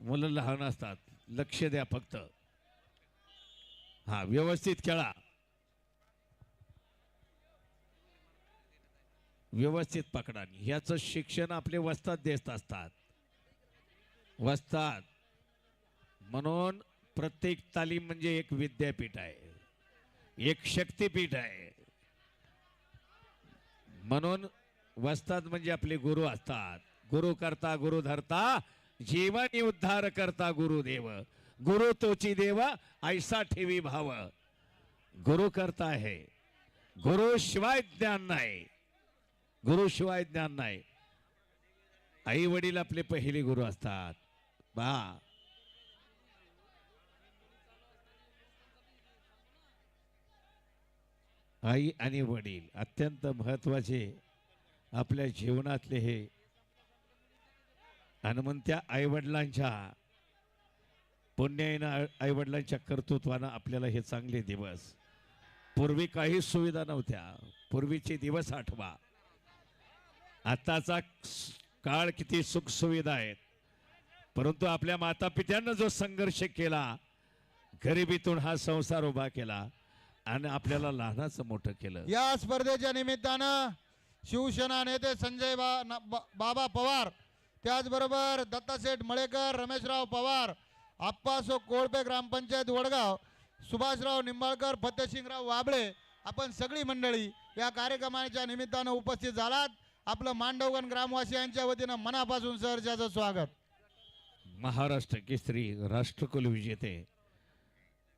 मुलं लहान असतात लक्ष द्या फक्त. हा व्यवस्थित खेळा. व्यवस्थित पकडा. ह्याचं शिक्षण आपले वस्तात देत असतात. वस्तात. म्हणून प्रत्येक तालीम म्हणजे एक विद्यापीठ आहे. एक शक्तीपीठ आहे. म्हणून वस्तात म्हणजे आपले गुरु असतात. गुरु करता गुरु धरता जीवन उद्धार करता गुरुदेव. गुरु तोची देवा ऐसा ठेवी भाव. गुरु करता आहे गुरु शिवाय ज्ञान नाही. गुरु शिवाय ज्ञान नाही. आई वडील आपले पहिले गुरु असतात. बा. आई आणि वडील अत्यंत महत्त्वाचे आपल्या जीवनातले हे आणि मग त्या आईवडिलांच्या पुण्याईनं आईवडिलांच्या कर्तृत्वानं आपल्याला हे चांगले दिवस. पूर्वी काही सुविधा नव्हत्या. पूर्वीचे दिवस आठवा. आताचा काळ किती सुख सुविधा आहेत. परंतु आपल्या माता पित्यांना जो संघर्ष केला गरिबीतून हा संसार उभा केला आणि आपल्याला लहानाचं मोठं केलं. या स्पर्धेच्या निमित्तानं शिवसेना नेते संजय बा बा- बाबा पवार त्याचबरोबर दत्तासेठ मळेकर रमेशराव पवार आप्पासो कोळपे ग्रामपंचायत वडगाव सुभाषराव निंबाळकर फतेसिंगराव वाबळे आपण सगळी मंडळी या कार्यक्रमाच्या निमित्तानं उपस्थित झालात. आपलं मांडवगण ग्रामवासियांच्या वतीनं मनापासून सहर्षाचं स्वागत. महाराष्ट्र केसरी राष्ट्रकुल विजेते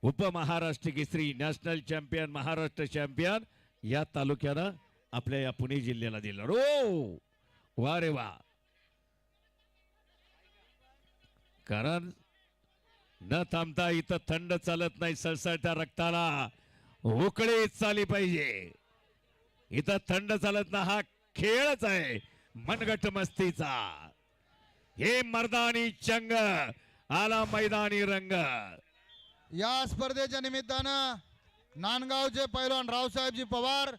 उपमहाराष्ट्र Kesari national champion Maharashtra champion या तालुक्यानं आपल्या या पुणे जिल्ह्याला दिलं. रो वा रे वा! कारण न थांबता इथं थंड चालत नाही सळसळत्या रक्ताला उकळीच चाली पाहिजे. इथं थंड चालत ना हा खेळच आहे मनगट मस्तीचा. हे मर्दानी चंग आला मैदानी रंग. या स्पर्धेच्या निमित्तानं नांदगावचे पैलवान रावसाहेबजी पवार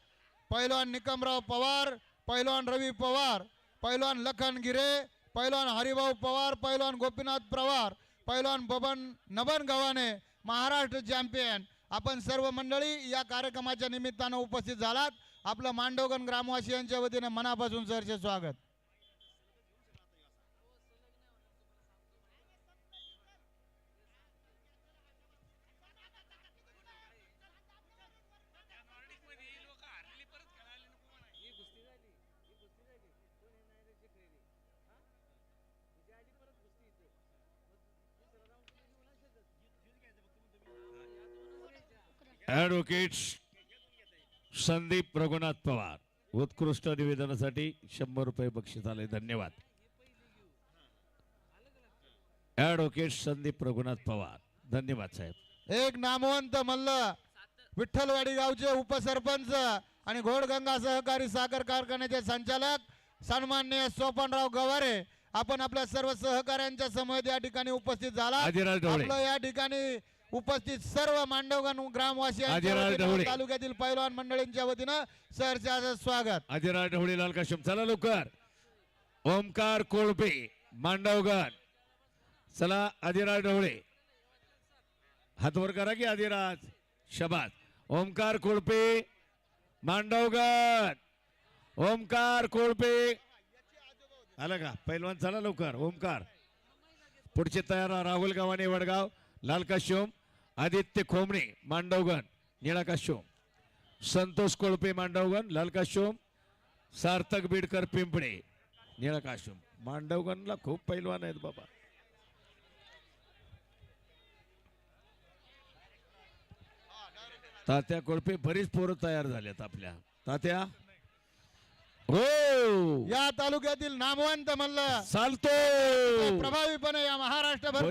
पैलवान निकमराव पवार पैलवान रवी पवार पैलवान लखन गिरे पैलवान हरिभाऊ पवार पैलवान गोपीनाथ पवार पैलवान बबन नबन गव्हाणे महाराष्ट्र चॅम्पियन आपण सर्व मंडळी या कार्यक्रमाच्या निमित्तानं उपस्थित झालात. आपलं मांडवगण ग्रामवासियांच्या वतीनं मनापासून सरचे स्वागत. ऍडव्होकेट संदीप रघुनाथ पवार. उत्कृष्ट निवेदनासाठी शंभर रुपये बक्षीस आले. धन्यवाद. ऍडव्होकेट संदीप रघुनाथ पवार. धन्यवाद साहेब. एक नामवंत मल्ल विठ्ठलवाडी गावचे उपसरपंच आणि घोडगंगा सहकारी साखर कारखान्याचे संचालक सन्मान्य सोपनराव गवारे आपण आपल्या सर्व सहकाऱ्यांच्या समवेत या ठिकाणी उपस्थित झाला. आपलं या ठिकाणी उपस्थित सर्व मांडवगण ढवळे. तालुक्यातील पैलवान मंडळींच्या वतीनं सहर्षाचं स्वागत. आदिराज ढवळे लाल काशम चला लवकर. ओमकार कोळपे मांडवगण. चला आदिराज ढवळे. हात वर करा की आदिराज शबाद ओमकार कोळपे मांडवगण. ओमकार कोळपे. आलं का? पैलवान चला लवकर. ओमकार. पुढचे तयार राहुल गावाने वडगाव लाल काश्योम आदित्य खोमणे मांडवगण निळा काश्योम संतोष कोळपे मांडवगण लाल काश्योम सार्थक बीडकर पिंपळे निळा काश्योम मांडवगणला खूप पैलवान आहेत बाबा. तात्या कोळपे बरीच पोरं तयार झाल्यात आपल्या. तात्या? या तालुक्यातील नामवंत मल्ल. चालतो प्रभावीपणे या महाराष्ट्रभर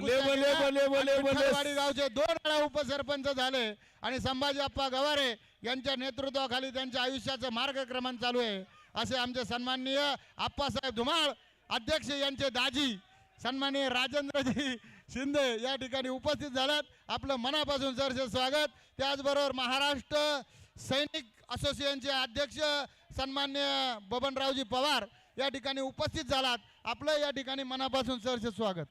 गावचे दोन वेळा उपसरपंच झाले. आणि संभाजी अप्पा गवारे यांच्या नेतृत्वाखाली त्यांच्या आयुष्याचं मार्गक्रमण चालू आहे. असे आमचे सन्माननीय आप्पासाहेब धुमाळ अध्यक्ष यांचे दाजी सन्माननीय राजेंद्रजी शिंदे या ठिकाणी उपस्थित झाल्यात आपलं मनापासून सरसे स्वागत. त्याचबरोबर महाराष्ट्र सैनिक असोसिएशनचे अध्यक्ष सन्मान्य बबनरावजी पवार या ठिकाणी उपस्थित झालात. आपलं या ठिकाणी मनापासून सरसे स्वागत.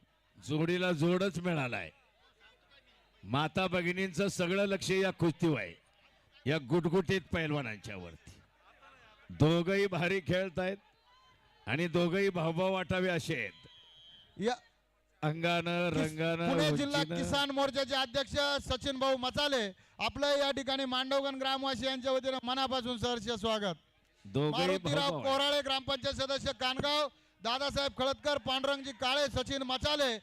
जोडीला जोडच मिळालाय. माता भगिनींचं सगळं लक्ष या कुस्तीवर आहे. या गुटगुटीत पैलवानांच्या वरती. दोघही भारी खेळतायत आणि दोघही भावभाव वाटावे असे आहेत. या अंगानं रंगानं पुणे जिल्हा. किसान मोर्चाचे अध्यक्ष सचिन भाऊ मचाले. आपलं या ठिकाणी मांडवगण ग्रामवासियांच्या वतीनं मनापासून सहर्ष स्वागत. मारुतीराव. कोराळे ग्रामपंचायत सदस्य कानगाव दादासाहेब खळदकर पांडुरंगजी काळे सचिन मचाले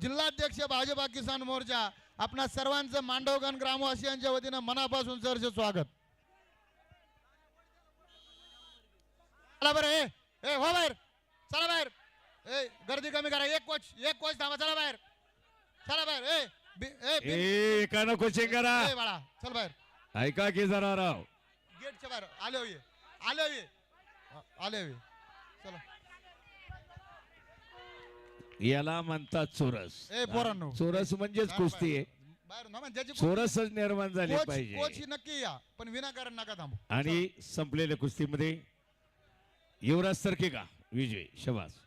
जिल्हाध्यक्ष भाजपा किसान मोर्चा आपणा सर्वांचं मांडवगण ग्रामवासियांच्या वतीनं मनापासून सहर्ष स्वागत. चला बरं ए हो बाहेर. चला बाहेर. ए गर्दी कमी करा. एक कोच एक कोच थांबा. चला बाहेर. चला बाहेर. ए बि- ए कोचिंग करा. ए बाळा चल बाहेर. ऐका की जरा राव. गेटच्या बाहेर. आले हो ये. आले ये आले ये चला. याला म्हणतात चोरस. ए पोरांनो. चोरस म्हणजेच कुस्ती आहे. बाहेर. बाहेर ना मग ज्याची चोरसच निर्माण झाली कोच पाहिजे. कोच ही नक्की या पण विनाकारण नका थांबू. आणि संपलेल्या कुस्तीमध्ये युवराज सरके का विजय शबास